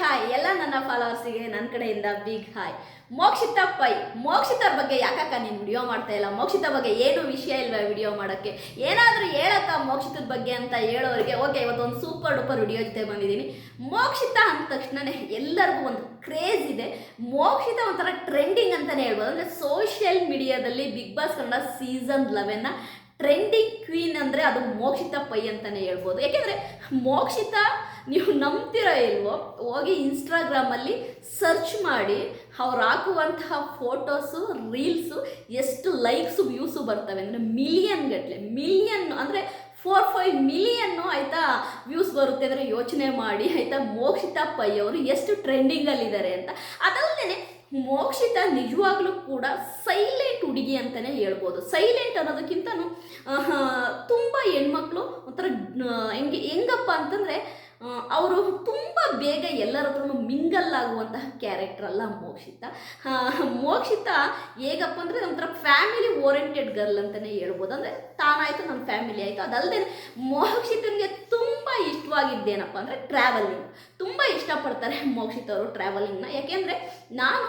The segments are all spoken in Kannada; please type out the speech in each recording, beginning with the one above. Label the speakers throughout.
Speaker 1: ಹಾಯ್ ಎಲ್ಲ ನನ್ನ ಫಾಲೋವರ್ಸಿಗೆ ನನ್ನ ಕಡೆಯಿಂದ ಬಿಗ್ ಹಾಯ್ ಮೋಕ್ಷಿತ ಪೈ. ಮೋಕ್ಷಿತ ಬಗ್ಗೆ ಯಾಕಕ್ಕ ನೀನು ವಿಡಿಯೋ ಮಾಡ್ತಾ ಇಲ್ಲ? ಮೋಕ್ಷಿತ ಬಗ್ಗೆ ಏನು ವಿಷಯ ಇಲ್ವಾ ವಿಡಿಯೋ ಮಾಡೋಕ್ಕೆ? ಏನಾದರೂ ಹೇಳಕ್ಕ ಮೋಕ್ಷಿತದ ಬಗ್ಗೆ ಅಂತ ಹೇಳೋರಿಗೆ ಓಕೆ ಇವತ್ತೊಂದು ಸೂಪರ್ ಡೂಪರ್ ವಿಡಿಯೋ ಜೊತೆ ಬಂದಿದ್ದೀನಿ. ಮೋಕ್ಷಿತ ಅಂದ ತಕ್ಷಣನೇ ಎಲ್ಲರಿಗೂ ಒಂದು ಕ್ರೇಜ್ ಇದೆ. ಮೋಕ್ಷಿತ ಒಂಥರ ಟ್ರೆಂಡಿಂಗ್ ಅಂತಲೇ ಹೇಳ್ಬೋದು. ಅಂದರೆ ಸೋಷಿಯಲ್ ಮೀಡಿಯಾದಲ್ಲಿ ಬಿಗ್ ಬಾಸ್ ಕನ್ನಡ ಸೀಸನ್ ಲೆವೆನ್ನ ಟ್ರೆಂಡಿಂಗ್ ಕ್ವೀನ್ ಅಂದರೆ ಅದು ಮೋಕ್ಷಿತ ಪೈ ಅಂತಲೇ ಹೇಳ್ಬೋದು. ಯಾಕೆಂದರೆ ಮೋಕ್ಷಿತ ನೀವು ನಂಬ್ತಿರೋ ಇಲ್ವೋ, ಹೋಗಿ ಇನ್ಸ್ಟಾಗ್ರಾಮಲ್ಲಿ ಸರ್ಚ್ ಮಾಡಿ, ಅವ್ರು ಹಾಕುವಂತಹ ಫೋಟೋಸು ರೀಲ್ಸು ಎಷ್ಟು ಲೈಕ್ಸು ವ್ಯೂಸು ಬರ್ತವೆ. ಅಂದರೆ ಮಿಲಿಯನ್ ಗಟ್ಟಲೆ ಮಿಲಿಯನ್ ಅಂದರೆ ಫೋರ್ ಫೈವ್ ಮಿಲಿಯನ್ನು ಆಯಿತಾ ವ್ಯೂಸ್ ಬರುತ್ತೆ ಅಂದರೆ ಯೋಚನೆ ಮಾಡಿ, ಆಯಿತಾ ಮೋಕ್ಷಿತ ಪೈ ಅವರು ಎಷ್ಟು ಟ್ರೆಂಡಿಂಗಲ್ಲಿದ್ದಾರೆ ಅಂತ. ಅದಲ್ಲದೆ ಮೋಕ್ಷಿತ ನಿಜವಾಗ್ಲೂ ಕೂಡ ಸೈಲೆಂಟ್ ಹುಡುಗಿ ಅಂತಲೇ ಹೇಳ್ಬೋದು. ಸೈಲೆಂಟ್ ಅನ್ನೋದಕ್ಕಿಂತನೂ ತುಂಬ ಹೆಣ್ಮಕ್ಳು ಒಂಥರ ಹೆಂಗೆ ಹೆಂಗಪ್ಪ ಅಂತಂದರೆ ಅವರು ತುಂಬ ಬೇಗ ಎಲ್ಲರ ಹತ್ರನು ಮಿಂಗಲ್ ಆಗುವಂತಹ ಕ್ಯಾರೆಕ್ಟರ್ ಅಲ್ಲ ಮೋಕ್ಷಿತ. ಮೋಕ್ಷಿತ ಹೇಗಪ್ಪ ಅಂದರೆ ಒಂಥರ ಫ್ಯಾಮಿಲಿ ಓರಿಯೆಂಟೆಡ್ ಗರ್ಲ್ ಅಂತಲೇ ಹೇಳ್ಬೋದು. ಅಂದರೆ ತಾನಾಯಿತು ನನ್ನ ಫ್ಯಾಮಿಲಿ ಆಯಿತು. ಅದಲ್ಲದೆ ಮೋಕ್ಷಿತನಿಗೆ ತುಂಬ ಇಷ್ಟವಾಗಿದ್ದೇನಪ್ಪ ಅಂದರೆ ಟ್ರಾವೆಲಿಂಗ್ ತುಂಬ ಇಷ್ಟಪಡ್ತಾರೆ ಮೋಕ್ಷಿತ ಅವರು ಟ್ರಾವೆಲಿಂಗ್ನ ಯಾಕೆಂದರೆ ನಾನು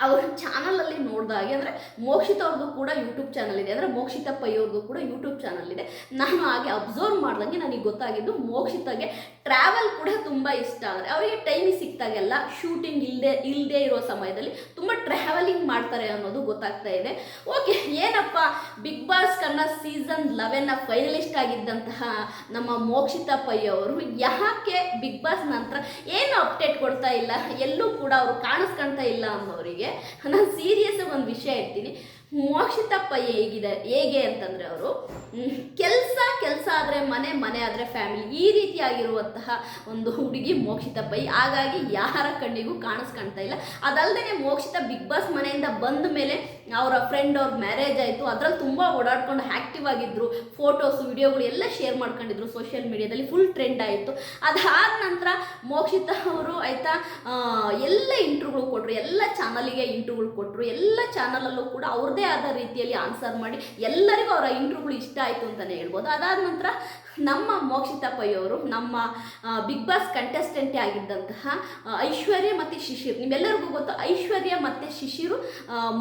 Speaker 1: ಅವ್ರ ಚಾನಲಲ್ಲಿ ನೋಡಿದಾಗೆ ಅಂದರೆ ಮೋಕ್ಷಿತ ಅವ್ರದ್ದು ಕೂಡ ಯೂಟ್ಯೂಬ್ ಚಾನಲ್ ಇದೆ, ಅಂದರೆ ಮೋಕ್ಷಿತ ಪೈ ಕೂಡ ಯೂಟ್ಯೂಬ್ ಚಾನಲ್ ಇದೆ. ನಾನು ಹಾಗೆ ಅಬ್ಸರ್ವ್ ಮಾಡ್ದಂಗೆ ನನಗೆ ಗೊತ್ತಾಗಿದ್ದು ಮೋಕ್ಷಿತಗೆ ಟ್ರಾವೆಲ್ ಕೂಡ ತುಂಬ ಇಷ್ಟ ಅಂದರೆ ಅವರಿಗೆ ಟೈಮ್ ಸಿಕ್ತಾಗೆಲ್ಲ ಶೂಟಿಂಗ್ ಇಲ್ಲದೆ ಇಲ್ಲದೆ ಇರೋ ಸಮಯದಲ್ಲಿ ತುಂಬ ಟ್ರಾವೆಲಿಂಗ್ ಮಾಡ್ತಾರೆ ಅನ್ನೋದು ಗೊತ್ತಾಗ್ತಾ ಇದೆ. ಓಕೆ ಏನಪ್ಪ? ಬಿಗ್ ಬಾಸ್ ಕನ್ನಡ ಸೀಸನ್ ಲೆವೆನ್ನ ಫೈನಲಿಸ್ಟ್ ಆಗಿದ್ದಂತಹ ನಮ್ಮ ಮೋಕ್ಷಿತಾ ಪೈ ಅವರು ಯಾಕೆ ಬಿಗ್ ಬಾಸ್ ನಂತರ ಏನು ಅಪ್ಡೇಟ್ ಕೊಡ್ತಾ ಇಲ್ಲ? ಎಲ್ಲೂ ಕೂಡ ಅವರು ಕಾಣಿಸ್ಕೊಳ್ತಾ ಇಲ್ಲ ಅನ್ನೋರಿಗೆ. ನಾನು ಸೀರಿಯಸ್ ಒಂದು ವಿಷಯ ಇರ್ತೀನಿ ಮೋಕ್ಷಿತ ಪೈ ಹೇಗಿದೆ, ಹೇಗೆ ಅಂತಂದರೆ ಅವರು ಕೆಲಸ ಕೆಲಸ ಆದರೆ ಮನೆ ಮನೆ ಆದರೆ ಫ್ಯಾಮಿಲಿ ಈ ರೀತಿಯಾಗಿರುವಂತಹ ಒಂದು ಹುಡುಗಿ ಮೋಕ್ಷಿತ ಹಾಗಾಗಿ ಯಾರ ಕಣ್ಣಿಗೂ ಕಾಣಿಸ್ಕೊಳ್ತಾ ಇಲ್ಲ. ಅದಲ್ಲದೆ ಮೋಕ್ಷಿತ ಬಿಗ್ ಬಾಸ್ ಮನೆಯಿಂದ ಬಂದ ಮೇಲೆ ಅವರ ಫ್ರೆಂಡ್ ಅವ್ರ ಮ್ಯಾರೇಜ್ ಆಯಿತು. ಅದರಲ್ಲಿ ತುಂಬ ಓಡಾಡ್ಕೊಂಡು ಆ್ಯಕ್ಟಿವ್ ಆಗಿದ್ದರು ಫೋಟೋಸು ವಿಡಿಯೋಗಳು ಎಲ್ಲ ಶೇರ್ ಮಾಡ್ಕೊಂಡಿದ್ರು ಸೋಷಿಯಲ್ ಮೀಡಿಯಾದಲ್ಲಿ ಫುಲ್ ಟ್ರೆಂಡ್ ಆಯಿತು. ಅದಾದ ನಂತರ ಮೋಕ್ಷಿತಾ ಅವರು ಆಯಿತಾ ಎಲ್ಲ ಇಂಟ್ರ್ಯೂಗಳು ಕೊಟ್ಟರು ಎಲ್ಲ ಚಾನಲಿಗೆ ಇಂಟ್ರ್ಯೂಗಳು ಕೊಟ್ಟರು ಎಲ್ಲ ಚಾನಲಲ್ಲೂ ಕೂಡ ಅವ್ರದೇ ಆದ ರೀತಿಯಲ್ಲಿ ಆನ್ಸರ್ ಮಾಡಿ ಎಲ್ಲರಿಗೂ ಅವರ ಇಂಟ್ರ್ಯೂಗಳು ಇಷ್ಟ ಆಯಿತು ಅಂತಲೇ ಹೇಳ್ಬೋದು. ಅದಾದ ನಂತರ ನಮ್ಮ ಮೋಕ್ಷಿತ ಪೈ ಅವರು ನಮ್ಮ ಬಿಗ್ ಬಾಸ್ ಕಂಟೆಸ್ಟೆಂಟೇ ಆಗಿದ್ದಂತಹ ಐಶ್ವರ್ಯ ಮತ್ತು ಶಿಶಿರ್. ನಿಮ್ಮೆಲ್ಲರಿಗೂ ಗೊತ್ತು, ಐಶ್ವರ್ಯ ಮತ್ತು ಶಿಶಿರು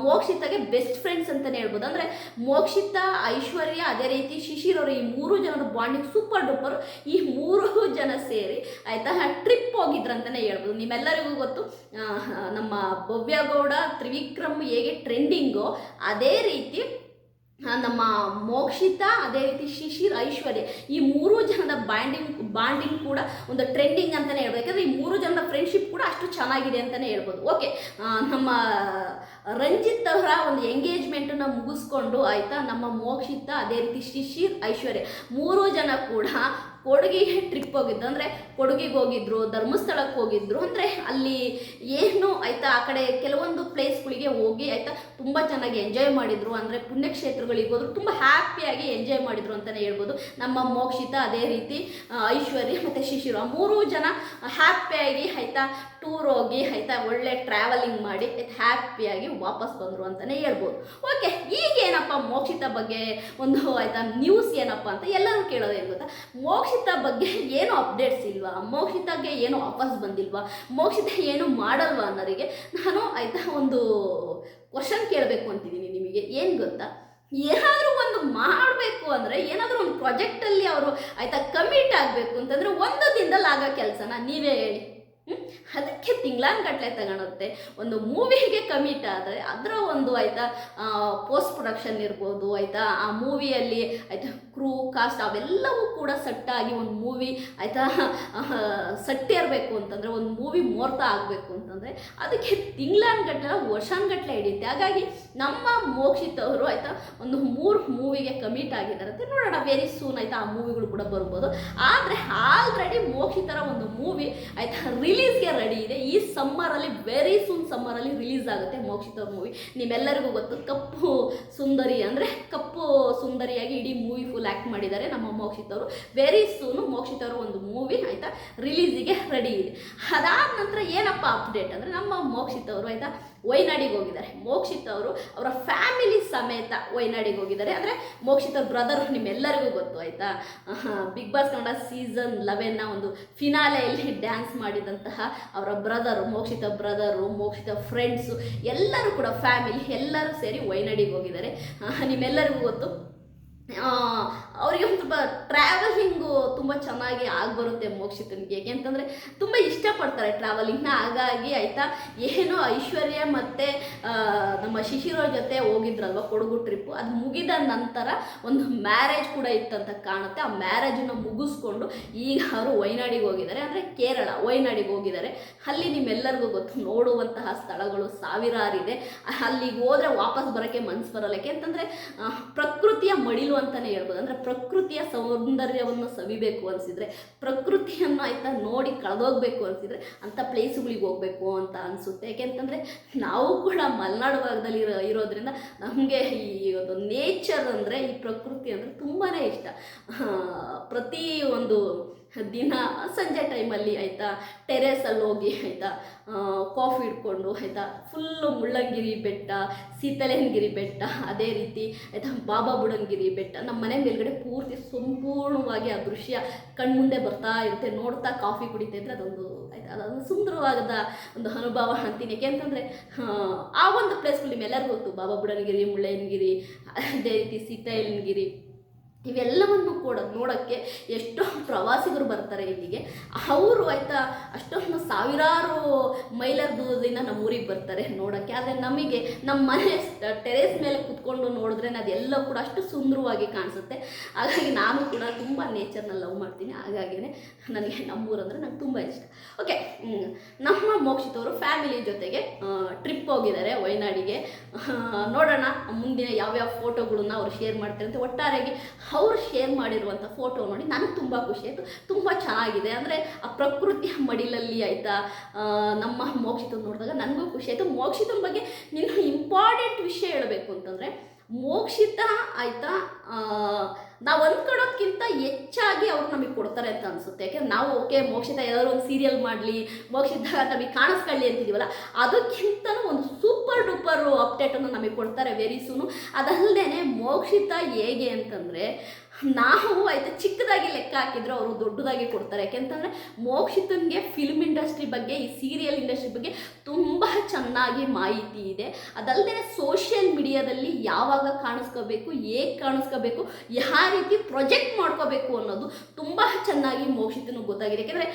Speaker 1: ಮೋಕ್ಷಿತಗೆ ಬೆಸ್ಟ್ ಫ್ರೆಂಡ್ಸ್ ಅಂತಲೇ ಹೇಳ್ಬೋದು. ಅಂದರೆ ಮೋಕ್ಷಿತ, ಐಶ್ವರ್ಯ, ಅದೇ ರೀತಿ ಶಿಶಿರ್ ಅವರು ಈ ಮೂರು ಜನರ ಬಾಂಡಿಂಗ್ ಸೂಪರ್ ಡೂಪರ್ ಈ ಮೂರು ಜನ ಸೇರಿ ಆಯಿತಾ ಟ್ರಿಪ್ ಹೋಗಿದ್ರಂತಲೇ ಹೇಳ್ಬೋದು. ನಿಮ್ಮೆಲ್ಲರಿಗೂ ಗೊತ್ತು ನಮ್ಮ ಭವ್ಯಗೌಡ, ತ್ರಿವಿಕ್ರಮ್ ಹೇಗೆ ಟ್ರೆಂಡಿಂಗೋ ಅದೇ ರೀತಿ ನಮ್ಮ ಮೋಕ್ಷಿತ, ಅದೇ ರೀತಿ ಶಿಶಿರ್ ಐಶ್ವರ್ಯ. ಈ ಮೂರು ಜನದ ಬಾಂಡಿಂಗ್ ಬಾಂಡಿಂಗ್ ಕೂಡ ಒಂದು ಟ್ರೆಂಡಿಂಗ್ ಅಂತಲೇ ಹೇಳ್ಬೋದು ಯಾಕಂದರೆ ಈ ಮೂರು ಜನದ ಫ್ರೆಂಡ್ಶಿಪ್ ಕೂಡ ಅಷ್ಟು ಚೆನ್ನಾಗಿದೆ ಅಂತಲೇ ಹೇಳ್ಬೋದು. ಓಕೆ ನಮ್ಮ ರಂಜಿತ್ ಅವರ ಒಂದು ಎಂಗೇಜ್ಮೆಂಟನ್ನು ಮುಗಿಸ್ಕೊಂಡು ಆಯಿತಾ, ನಮ್ಮ ಮೋಕ್ಷಿತ, ಅದೇ ರೀತಿ ಶಿಶಿರ್, ಐಶ್ವರ್ಯ ಮೂರು ಜನ ಕೂಡ ಕೊಡುಗೆಗೆ ಟ್ರಿಪ್ ಹೋಗಿದ್ದು. ಅಂದರೆ ಕೊಡುಗೆಗೆ ಹೋಗಿದ್ರು, ಧರ್ಮಸ್ಥಳಕ್ಕೆ ಹೋಗಿದ್ರು. ಅಂದರೆ ಅಲ್ಲಿ ಏನು ಆಯಿತಾ, ಆ ಕಡೆ ಕೆಲವೊಂದು ಪ್ಲೇಸ್ಗಳಿಗೆ ಹೋಗಿ ಆಯಿತಾ, ತುಂಬ ಚೆನ್ನಾಗಿ ಎಂಜಾಯ್ ಮಾಡಿದರು. ಅಂದರೆ ಹೋದ್ರು ತುಂಬ ಹ್ಯಾಪಿಯಾಗಿ ಎಂಜಾಯ್ ಮಾಡಿದ್ರು ಅಂತಲೇ ಹೇಳ್ಬೋದು. ನಮ್ಮ ಮೋಕ್ಷಿತ ಅದೇ ರೀತಿ ಐಶ್ವರ್ಯ ಮತ್ತು ಶಿಶಿರು ಆ ಮೂರು ಜನ ಹ್ಯಾಪಿಯಾಗಿ ಆಯಿತಾ ಟೂರ್ ಹೋಗಿ ಆಯಿತಾ, ಒಳ್ಳೆ ಟ್ರಾವೆಲಿಂಗ್ ಮಾಡಿ ಹ್ಯಾಪಿಯಾಗಿ ವಾಪಸ್ ಬಂದರು ಅಂತಲೇ ಹೇಳ್ಬೋದು. ಓಕೆ ಈಗ ಏನಪ್ಪ ಮೋಕ್ಷಿತ ಬಗ್ಗೆ ಒಂದು ಆಯಿತಾ ನ್ಯೂಸ್ ಏನಪ್ಪ ಅಂತ ಎಲ್ಲರೂ ಕೇಳೋದು ಏನು ಗೊತ್ತಾ? ಮೋಕ್ಷಿತ ಬಗ್ಗೆ ಏನು ಅಪ್ಡೇಟ್ಸ್ ಇಲ್ವಾ? ಮೋಕ್ಷಿತಗೆ ಏನು ವಾಪಸ್ ಬಂದಿಲ್ವಾ? ಮೋಕ್ಷಿತ ಏನು ಮಾಡಲ್ವಾ ಅನ್ನೋರಿಗೆ ನಾನು ಆಯಿತಾ ಒಂದು ಕ್ವಶನ್ ಕೇಳಬೇಕು ಅಂತಿದ್ದೀನಿ ನಿಮಗೆ. ಏನು ಗೊತ್ತಾ? ಏನಾದರೂ ಒಂದು ಮಾಡಬೇಕು ಅಂದರೆ ಏನಾದರೂ ಒಂದು ಪ್ರಾಜೆಕ್ಟಲ್ಲಿ ಅವರು ಆಯಿತಾ ಕಮಿಟ್ ಆಗಬೇಕು ಅಂತಂದರೆ ಒಂದು ದಿನದಲ್ಲಿ ಆಗೋ ಕೆಲಸನ ನೀವೇ ಹೇಳಿ? ಅದಕ್ಕೆ ತಿಂಗಳಾನ್ಗಟ್ಟಲೆ ತಗೊಳುತ್ತೆ ಒಂದು ಮೂವಿಗೆ ಕಮಿಟ್ ಆದರೆ ಅದರ ಒಂದು ಆಯಿತಾ ಪೋಸ್ಟ್ ಪ್ರೊಡಕ್ಷನ್ ಇರ್ಬೋದು, ಆಯಿತಾ, ಆ ಮೂವಿಯಲ್ಲಿ ಆಯಿತಾ ಕ್ರೂ ಕಾಸ್ಟ್ ಅವೆಲ್ಲವೂ ಕೂಡ ಸಟ್ಟಾಗಿ ಒಂದು ಮೂವಿ ಆಯಿತಾ? ಸಟ್ಟಿರಬೇಕು ಅಂತಂದರೆ ಒಂದು ಮೂವಿ ಮುಹೂರ್ತ ಆಗಬೇಕು ಅಂತಂದರೆ ಅದಕ್ಕೆ ತಿಂಗಳಾನ್ಗಟ್ಲೆ ವರ್ಷಾನ್ಗಟ್ಲೆ ಹಿಡಿಯುತ್ತೆ. ಹಾಗಾಗಿ ನಮ್ಮ ಮೋಕ್ಷಿತ್ ಅವರು, ಆಯಿತಾ, ಒಂದು ಮೂರು ಮೂವಿಗೆ ಕಮಿಟ್ ಆಗಿದ್ದಾರೆ ಅಂತ ನೋಡೋಣ. ವೆರಿ ಸೂನ್ ಆಯಿತಾ ಆ ಮೂವಿಗಳು ಕೂಡ ಬರ್ಬೋದು. ಆದರೆ ಆಲ್ರೆಡಿ ಮೋಕ್ಷಿತರ ಒಂದು ಮೂವಿ ಆಯಿತಾ ರಿಲೀಸ್ಗೆ ರೆಡಿ ಇದೆ. ಈ ಸಮ್ಮರಲ್ಲಿ ವೆರಿ ಸೂನ್ ಸಮ್ಮರಲ್ಲಿ ರಿಲೀಸ್ ಆಗುತ್ತೆ ಮೋಕ್ಷಿತ ಮೂವಿ ನಿಮ್ಮೆಲ್ಲರಿಗೂ ಗೊತ್ತು, ಕಪ್ಪು ಸುಂದರಿ ಅಂದರೆ ಕಪ್ಪು ಸುಂದರಿಯಾಗಿ ಇಡೀ ಮೂವಿ ಫುಲ್ ಆ್ಯಕ್ಟ್ ಮಾಡಿದ್ದಾರೆ ನಮ್ಮ ಮೋಕ್ಷಿತ್ ಅವರು ವೆರಿ ಸೂನು ಮೋಕ್ಷಿತ್ ಅವರು ಒಂದು ಮೂವಿ ಆಯಿತಾ? ರಿಲೀಸಿಗೆ ರೆಡಿ ಇದೆ. ಅದಾದ ನಂತರ ಏನಪ್ಪ ಅಪ್ಡೇಟ್ ಅಂದರೆ ನಮ್ಮ ಮೋಕ್ಷಿತ್ ಅವರು ಆಯಿತಾ? ವೈನಾಡಿಗೆ ಹೋಗಿದ್ದಾರೆ. ಮೋಕ್ಷಿತ್ ಅವರು ಅವರ ಫ್ಯಾಮಿಲಿ ಸಮೇತ ವೈನಾಡಿಗೆ ಹೋಗಿದ್ದಾರೆ. ಅಂದರೆ ಮೋಕ್ಷಿತ್ ಅವ್ರ ಬ್ರದರ್ ನಿಮ್ಮೆಲ್ಲರಿಗೂ ಗೊತ್ತು ಆಯಿತಾ? ಬಿಗ್ ಬಾಸ್ ಕನ್ನಡ ಸೀಸನ್ ಲೆವೆನ್ನ ಒಂದು ಫಿನಾಲೆಯಲ್ಲಿ ಡ್ಯಾನ್ಸ್ ಮಾಡಿದಂತಹ ಅವರ brother Mokshitha brother Mokshitha friends ಎಲ್ಲರೂ ಕೂಡ ಫ್ಯಾಮಿಲಿ ಎಲ್ಲರೂ ಸೇರಿ ವೈನಾಡಿಗೆ ಹೋಗಿದ್ದಾರೆ. ನಿಮ್ಮೆಲ್ಲರಿಗೂ ಗೊತ್ತು? ಅವರಿಗೆ ಒಂದು ಸ್ವಲ್ಪ ಟ್ರಾವೆಲಿಂಗು ತುಂಬ ಚೆನ್ನಾಗಿ ಆಗ್ಬರುತ್ತೆ ಮೋಕ್ಷಿತನಿಗೆ. ಯಾಕೆಂತಂದರೆ ತುಂಬ ಇಷ್ಟಪಡ್ತಾರೆ ಟ್ರಾವೆಲಿಂಗ್ನ ಹಾಗಾಗಿ ಆಯಿತಾ, ಏನೋ ಐಶ್ವರ್ಯ ಮತ್ತು ನಮ್ಮ ಶಿಶಿರ ಜೊತೆ ಹೋಗಿದ್ರಲ್ವ ಕೊಡಗು ಟ್ರಿಪ್ಪು ಅದು ಮುಗಿದ ನಂತರ ಒಂದು ಮ್ಯಾರೇಜ್ ಕೂಡ ಇತ್ತಂತ ಕಾಣುತ್ತೆ. ಆ ಮ್ಯಾರೇಜನ್ನು ಮುಗಿಸ್ಕೊಂಡು ಈಗ ಅವರು ವೈನಾಡಿಗೆ ಹೋಗಿದ್ದಾರೆ. ಅಂದರೆ ಕೇರಳ, ವೈನಾಡಿಗೆ ಹೋಗಿದ್ದಾರೆ. ಅಲ್ಲಿ ನಿಮ್ಮೆಲ್ಲರಿಗೂ ಗೊತ್ತು, ನೋಡುವಂತಹ ಸ್ಥಳಗಳು ಸಾವಿರಾರಿದೆ ಅಲ್ಲಿಗೆ ಹೋದರೆ ವಾಪಸ್ ಬರೋಕ್ಕೆ ಮನಸ್ಸು ಬರಲ್ಲ. ಯಾಕೆಂತಂದರೆ ಪ್ರಕೃತಿಯ ಮಡಿಲು ಅಂತಲೇ ಹೇಳ್ಬೋದು. ಅಂದರೆ ಪ್ರಕೃತಿಯ ಸೌಂದರ್ಯವನ್ನು ಸವಿಬೇಕು ಅನಿಸಿದರೆ, ಪ್ರಕೃತಿಯನ್ನು ಆಯಿತಾ ನೋಡಿ ಕಳೆದೋಗ್ಬೇಕು ಅನಿಸಿದರೆ ಅಂಥ ಪ್ಲೇಸುಗಳಿಗೆ ಹೋಗಬೇಕು ಅಂತ ಅನಿಸುತ್ತೆ. ಯಾಕೆಂತಂದರೆ ನಾವು ಕೂಡ ಮಲೆನಾಡು ಭಾಗದಲ್ಲಿ ಇರೋ, ಇರೋದ್ರಿಂದ ನಮಗೆ ಈ ಒಂದು ನೇಚರ್ ಅಂದರೆ, ಈ ಪ್ರಕೃತಿ ಅಂದರೆ ತುಂಬಾ ಇಷ್ಟ. ಪ್ರತಿ ಒಂದು ದಿನ ಸಂಜೆ ಟೈಮಲ್ಲಿ ಆಯಿತಾ ಟೆರೇಸಲ್ಲಿ ಹೋಗಿ ಆಯಿತಾ ಕಾಫಿ ಇಟ್ಕೊಂಡು ಆಯಿತಾ ಫುಲ್ಲು ಮುಳ್ಳಂಗಿರಿ ಬೆಟ್ಟ ಸೀತಲೇನಗಿರಿ ಬೆಟ್ಟ, ಅದೇ ರೀತಿ ಆಯಿತಾ, ಬಾಬಾ ಬುಡಂಗಿರಿ ಬೆಟ್ಟ ನಮ್ಮ ಮನೆ ಮೇಲ್ಗಡೆ ಪೂರ್ತಿ ಸಂಪೂರ್ಣವಾಗಿ ಆ ದೃಶ್ಯ ಕಣ್ಮುಂದೆ ಬರ್ತಾ ಇರುತ್ತೆ, ನೋಡ್ತಾ ಕಾಫಿ ಕುಡಿತಾ ಇದ್ರೆ ಅದೊಂದು ಆಯ್ತಾ, ಅದೊಂದು ಸುಂದರವಾದ ಒಂದು ಅನುಭವ ಅಂತೀನಿ. ಯಾಕೆಂತಂದರೆ, ಆ ಒಂದು ಪ್ಲೇಸ್ಗಳು ನಿಮ್ಮೆಲ್ಲರಿಗೂ ಗೊತ್ತು, ಬಾಬಾ ಬುಡನಗಿರಿ, ಮುಳ್ಳಯ್ಯನಗಿರಿ, ಅದೇ ರೀತಿ ಸೀತಾಯನಗಿರಿ ಇವೆಲ್ಲವನ್ನು ಕೂಡ ನೋಡೋಕ್ಕೆ ಎಷ್ಟೋ ಪ್ರವಾಸಿಗರು ಬರ್ತಾರೆ ಇಲ್ಲಿಗೆ. ಅವರು ಆಯಿತಾ ಅಷ್ಟೊಂದು ಸಾವಿರಾರು ಮೈಲರ್ ದೂರದಿಂದ ನಮ್ಮ ಊರಿಗೆ ಬರ್ತಾರೆ ನೋಡೋಕ್ಕೆ. ಆದರೆ ನಮಗೆ ನಮ್ಮ ಮನೆ ಟೆರೇಸ್ ಮೇಲೆ ಕುತ್ಕೊಂಡು ನೋಡಿದ್ರೆ ಅದೆಲ್ಲ ಕೂಡ ಅಷ್ಟು ಸುಂದರವಾಗಿ ಕಾಣಿಸುತ್ತೆ. ಹಾಗಾಗಿ ನಾನು ಕೂಡ ತುಂಬ ನೇಚರ್ನ ಲವ್ ಮಾಡ್ತೀನಿ. ಹಾಗಾಗಿನೇ ನನಗೆ ನಮ್ಮೂರಂದರೆ ನಂಗೆ ತುಂಬ ಇಷ್ಟ. ಓಕೆ ನಮ್ಮ ಮೋಕ್ಷಿತವರು ಫ್ಯಾಮಿಲಿ ಜೊತೆಗೆ ಟ್ರಿಪ್ ಹೋಗಿದ್ದಾರೆ ವಯನಾಡಿಗೆ ನೋಡೋಣ ಮುಂದಿನ ಯಾವ್ಯಾವ ಫೋಟೋಗಳನ್ನ ಅವರು ಶೇರ್ ಮಾಡ್ತಾರೆ ಅಂತ ಒಟ್ಟಾರೆಯಾಗಿ ಅವರು ಶೇರ್ ಮಾಡಿರುವಂಥ ಫೋಟೋ ನೋಡಿ ನನಗೆ ತುಂಬ ಖುಷಿ ಆಯಿತು. ತುಂಬ ಚೆನ್ನಾಗಿದೆ. ಅಂದರೆ ಆ ಪ್ರಕೃತಿಯ ಮಡಿಲಲ್ಲಿ ಆಯಿತಾ ನಮ್ಮ ಮೋಕ್ಷಿತ ನೋಡಿದಾಗ ನನಗೂ ಖುಷಿ ಆಯಿತು. ಮೋಕ್ಷಿತನ ಬಗ್ಗೆ ನಿನ್ನ ಇಂಪಾರ್ಟೆಂಟ್ ವಿಷಯ ಹೇಳಬೇಕು ಅಂತಂದರೆ, ಮೋಕ್ಷಿತ ಆಯಿತಾ ನಾವು ಅಂದ್ಕೊಳ್ಳೋದ್ಕಿಂತ ಹೆಚ್ಚಾಗಿ ಅವ್ರು ನಮಗೆ ಕೊಡ್ತಾರೆ ಅಂತ ಅನಿಸುತ್ತೆ. ಯಾಕೆಂದ್ರೆ ನಾವು, ಓಕೆ, ಮೋಕ್ಷಿತ ಯಾವ್ದಾದ್ರು ಒಂದು ಸೀರಿಯಲ್ ಮಾಡಲಿ, ಮೋಕ್ಷಿತ ನಮಗೆ ಕಾಣಿಸ್ಕೊಳ್ಳಿ ಅಂತಿದ್ದೀವಲ್ಲ ಅದಕ್ಕಿಂತ ಒಂದು ಸೂಪರ್ ಡೂಪರ್ ಅಪ್ಡೇಟನ್ನು ನಮಗೆ ಕೊಡ್ತಾರೆ ವೆರಿ ಸೂನು ಅದಲ್ಲದೆ ಮೋಕ್ಷಿತ ಹೇಗೆ ಅಂತಂದರೆ ನಾವು ಆಯ್ತು ಚಿಕ್ಕದಾಗಿ ಲೆಕ್ಕ ಹಾಕಿದ್ರು ಅವರು ದೊಡ್ಡದಾಗಿ ಕೊಡ್ತಾರೆ. ಯಾಕೆಂತಂದರೆ ಮೋಕ್ಷಿತನ್ಗೆ ಫಿಲ್ಮ್ ಇಂಡಸ್ಟ್ರಿ ಬಗ್ಗೆ, ಈ ಸೀರಿಯಲ್ ಇಂಡಸ್ಟ್ರಿ ಬಗ್ಗೆ ತುಂಬ ಚೆನ್ನಾಗಿ ಮಾಹಿತಿ ಇದೆ. ಅದಲ್ಲದೆ ಸೋಷಿಯಲ್ ಮೀಡಿಯಾದಲ್ಲಿ ಯಾವಾಗ ಕಾಣಿಸ್ಕೋಬೇಕು, ಹೇಗೆ ಕಾಣಿಸ್ಕೋಬೇಕು, ಯಾವ ರೀತಿ ಪ್ರೊಜೆಕ್ಟ್ ಮಾಡ್ಕೋಬೇಕು ಅನ್ನೋದು ತುಂಬ ಚೆನ್ನಾಗಿ ಮೋಕ್ಷಿತನಿಗೆ ಗೊತ್ತಾಗಿದೆ. ಯಾಕೆಂದರೆ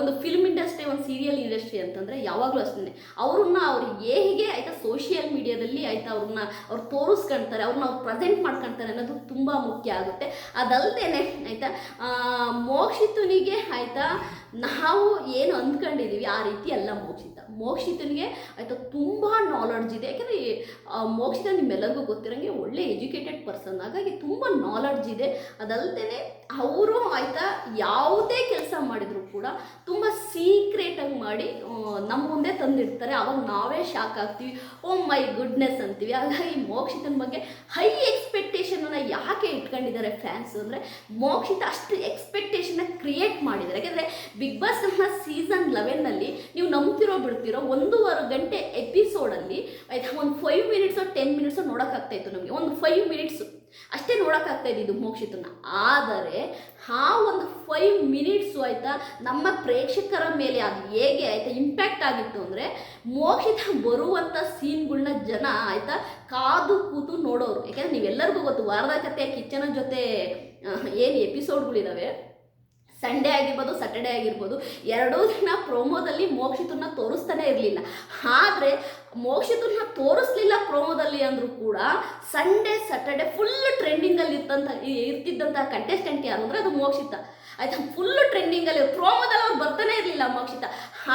Speaker 1: ಒಂದು ಫಿಲ್ಮ್ ಇಂಡಸ್ಟ್ರಿ ಒಂದು ಸೀರಿಯಲ್ ಇಂಡಸ್ಟ್ರಿ ಅಂತಂದರೆ ಯಾವಾಗಲೂ ಅಷ್ಟೇ ಅವ್ರನ್ನ ಅವ್ರು ಹೇಗೆ ಆಯಿತಾ ಸೋಷಿಯಲ್ ಮೀಡಿಯಾದಲ್ಲಿ ಆಯಿತಾ ಅವ್ರನ್ನ ಅವ್ರು ತೋರಿಸ್ಕೊಳ್ತಾರೆ ಅವ್ರನ್ನ ಅವ್ರು ಪ್ರೆಸೆಂಟ್ ಮಾಡ್ಕೊಳ್ತಾರೆ ಅನ್ನೋದು ತುಂಬ ಮುಖ್ಯ ಆಗುತ್ತೆ. ಅದಲ್ಲದೆ ಆಯಿತಾ? ಮೋಕ್ಷಿತನಿಗೆ ಆಯಿತಾ, ನಾವು ಏನು ಅಂದ್ಕೊಂಡಿದ್ದೀವಿ ಆ ರೀತಿ ಅಲ್ಲ ಮೋಕ್ಷಿತ. ಮೋಕ್ಷಿತನಿಗೆ ಆಯಿತಾ ತುಂಬ ನಾಲೆಡ್ಜ್ ಇದೆ. ಯಾಕೆಂದರೆ ಮೋಕ್ಷಿತ ನಿಮ್ಮೆಲ್ಲರಿಗೂ ಗೊತ್ತಿರೋಂಗೆ ಒಳ್ಳೆ ಎಜುಕೇಟೆಡ್ ಪರ್ಸನ್ ಹಾಗಾಗಿ ತುಂಬ ನಾಲೆಡ್ಜ್ ಇದೆ. ಅದಲ್ಲದೆ ಅವರು ಆಯಿತಾ ಯಾವುದೇ ಕೆಲಸ ಮಾಡಿದರೂ ಕೂಡ ತುಂಬ ಸೀಕ್ರೆಟಾಗಿ ಮಾಡಿ ನಮ್ಮ ಮುಂದೆ ತಂದಿರ್ತಾರೆ ಅವಾಗ ನಾವೇ ಶಾಕ್ ಆಗ್ತೀವಿ. ಓ ಮೈ ಗುಡ್ನೆಸ್ ಅಂತೀವಿ. ಹಾಗಾಗಿ ಮೋಕ್ಷಿತನ ಬಗ್ಗೆ ಹೈ ಎಕ್ಸ್ಪೆಕ್ಟೇಷನನ್ನು ಯಾಕೆ ಇಟ್ಕೊಂಡಿದ್ದಾರೆ ಫ್ಯಾನ್ಸ್ ಅಂದರೆ, ಮೋಕ್ಷಿತ ಅಷ್ಟು ಎಕ್ಸ್ಪೆಕ್ಟೇಷನ್ನ ಕ್ರಿಯೇಟ್ ಮಾಡಿದ್ದಾರೆ. ಯಾಕೆಂದರೆ ಬಿಗ್ ಬಾಸ್ ನಮ್ಮ ಸೀಸನ್ ಲೆವೆನ್ನಲ್ಲಿ ನೀವು ನಂಬ್ತಿರೋ ಬಿಡ್ತಿರೋ ಒಂದೂವರೆ ಗಂಟೆ ಎಪಿಸೋಡಲ್ಲಿ ಆಯ್ತಾ ಒಂದು ಫೈವ್ ಮಿನಿಟ್ಸು ಟೆನ್ ಮಿನಿಟ್ಸು ನೋಡೋಕ್ಕಾಗ್ತಾಯಿತ್ತು ನಮಗೆ. ಒಂದು ಫೈವ್ ಮಿನಿಟ್ಸು ಅಷ್ಟೇ ನೋಡೋಕ್ಕಾಗ್ತಾ ಇದ್ದಿದ್ದು ಮೋಕ್ಷಿತನ. ಆದರೆ ಆ ಒಂದು ಫೈವ್ ಮಿನಿಟ್ಸು ಆಯಿತಾ ನಮ್ಮ ಪ್ರೇಕ್ಷಕರ ಮೇಲೆ ಅದು ಹೇಗೆ ಆಯಿತಾ ಇಂಪ್ಯಾಕ್ಟ್ ಆಗಿತ್ತು ಅಂದರೆ ಮೋಕ್ಷಿತ ಬರುವಂಥ ಸೀನ್ಗಳನ್ನ ಜನ ಆಯಿತಾ ಕಾದು ಕೂತು ನೋಡೋರು. ಯಾಕೆಂದರೆ ನೀವೆಲ್ಲರಿಗೂ ಗೊತ್ತು, ವಾರದ ಕತೆ, ಕಿಚ್ಚನ ಜೊತೆ ಏನು ಎಪಿಸೋಡ್ಗಳಿದ್ದಾವೆ ಸಂಡೇ ಆಗಿರ್ಬೋದು ಸ್ಯಾಟರ್ಡೇ ಆಗಿರ್ಬೋದು, ಎರಡೂ ದಿನ ಪ್ರೋಮೋದಲ್ಲಿ ಮೋಕ್ಷಿತನ್ನ ತೋರಿಸ್ತಾನೆ ಇರಲಿಲ್ಲ. ಆದರೆ ಮೋಕ್ಷಿತನ್ನ ತೋರಿಸ್ಲಿಲ್ಲ ಪ್ರೋಮೋದಲ್ಲಿ ಅಂದರೂ ಕೂಡ ಸಂಡೇ ಸ್ಯಾಟರ್ಡೆ ಫುಲ್ ಟ್ರೆಂಡಿಂಗಲ್ಲಿ ಇತ್ತಂತ ಇರ್ತಿದ್ದಂಥ ಕಂಟೆಸ್ಟೆಂಟ್ ಯಾರು ಅಂದರೆ ಅದು ಮೋಕ್ಷಿತ. ಆಯ್ತಾ? ಫುಲ್ ಟ್ರೆಂಡಿಂಗಲ್ಲಿ ಪ್ರೋಮೋದಲ್ಲಿ ಅವ್ರು ಬರ್ತಾನೆ ಇರಲಿಲ್ಲ ಮೋಕ್ಷಿತ.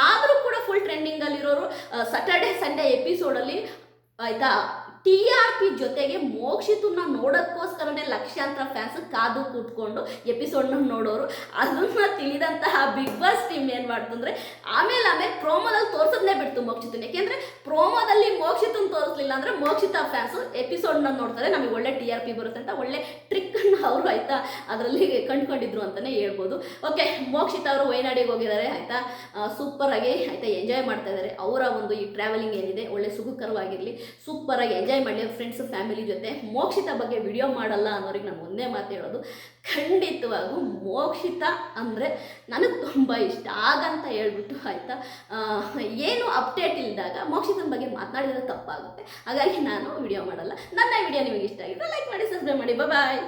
Speaker 1: ಆದರೂ ಕೂಡ ಫುಲ್ ಟ್ರೆಂಡಿಂಗಲ್ಲಿರೋರು ಸ್ಯಾಟರ್ಡೆ ಸಂಡೇ ಎಪಿಸೋಡಲ್ಲಿ ಆಯಿತಾ? ಟಿ ಆರ್ ಪಿ ಜೊತೆಗೆ ಮೋಕ್ಷಿತನ್ನ ನೋಡೋಕ್ಕೋಸ್ಕರನೇ ಲಕ್ಷಾಂತರ ಫ್ಯಾನ್ಸ್ ಕಾದು ಕೂತ್ಕೊಂಡು ಎಪಿಸೋಡ್ನ ನೋಡೋರು. ಅದನ್ನ ತಿಳಿದಂತಹ ಬಿಗ್ ಬಾಸ್ ಟೀಮ್ ಏನು ಮಾಡ್ತು ಆಮೇಲೆ ಆಮೇಲೆ ಪ್ರೋಮೋದಲ್ಲಿ ತೋರಿಸೋದನ್ನೇ ಬಿಡ್ತು ಮೋಕ್ಷಿತನ್. ಯಾಕೆಂದರೆ ಪ್ರೋಮೋದಲ್ಲಿ ಮೋಕ್ಷಿತನ್ ತೋರಿಸ್ಲಿಲ್ಲ ಅಂದರೆ ಮೋಕ್ಷಿತ ಫ್ಯಾನ್ಸ್ ಎಪಿಸೋಡ್ನ ನೋಡ್ತಾರೆ, ನಮಗೆ ಒಳ್ಳೆ ಟಿ ಆರ್ ಪಿ ಬರುತ್ತೆ ಅಂತ, ಒಳ್ಳೆ ಟ್ರಿಕ್ಕನ್ನು ಅವರು ಆಯಿತಾ ಅದರಲ್ಲಿ ಕಂಡುಕೊಂಡಿದ್ರು ಅಂತಲೇ ಹೇಳ್ಬೋದು. ಓಕೆ ಮೋಕ್ಷಿತ ಅವರು ವಯನಾಡಿಗೆ ಹೋಗಿದ್ದಾರೆ, ಆಯಿತಾ? ಸೂಪರಾಗಿ ಆಯಿತಾ ಎಂಜಾಯ್ ಮಾಡ್ತಾ ಇದ್ದಾರೆ. ಅವರ ಒಂದು ಈ ಟ್ರಾವೆಲಿಂಗ್ ಏನಿದೆ, ಒಳ್ಳೆ ಸುಖಕರವಾಗಿರಲಿ ಸೂಪರಾಗಿ ಎಂಜಾಯ್ ಮಾಡಲಿ ಫ್ರೆಂಡ್ಸ್ ಫ್ಯಾಮಿಲಿ ಜೊತೆ ಮೋಕ್ಷಿತ ಬಗ್ಗೆ ವಿಡಿಯೋ ಮಾಡಲ್ಲ ಅನ್ನೋರಿಗೆ ನಾನು ಒಂದೇ ಮಾತು ಹೇಳೋದು ಖಂಡಿತವಾಗೂ ಮೋಕ್ಷಿತ ಅಂದರೆ ನನಗೆ ತುಂಬ ಇಷ್ಟ. ಆಗಂತ ಹೇಳ್ಬಿಟ್ಟು ಆಯಿತಾ ಏನು ಅಪ್ಡೇಟ್ ಇಲ್ಲದಾಗ ಮೋಕ್ಷಿತನ ಬಗ್ಗೆ ಮಾತನಾಡಿದ್ರೆ ತಪ್ಪಾಗುತ್ತೆ. ಹಾಗಾಗಿ ನಾನು ವಿಡಿಯೋ ಮಾಡಲ್ಲ. ನನ್ನ ವಿಡಿಯೋ ನಿಮಗೆ ಇಷ್ಟ ಆಗಿದ್ರೆ ಲೈಕ್ ಮಾಡಿ ಸಬ್ಸ್ಕ್ರೈಬ್ ಮಾಡಿ. ಬಾಯ್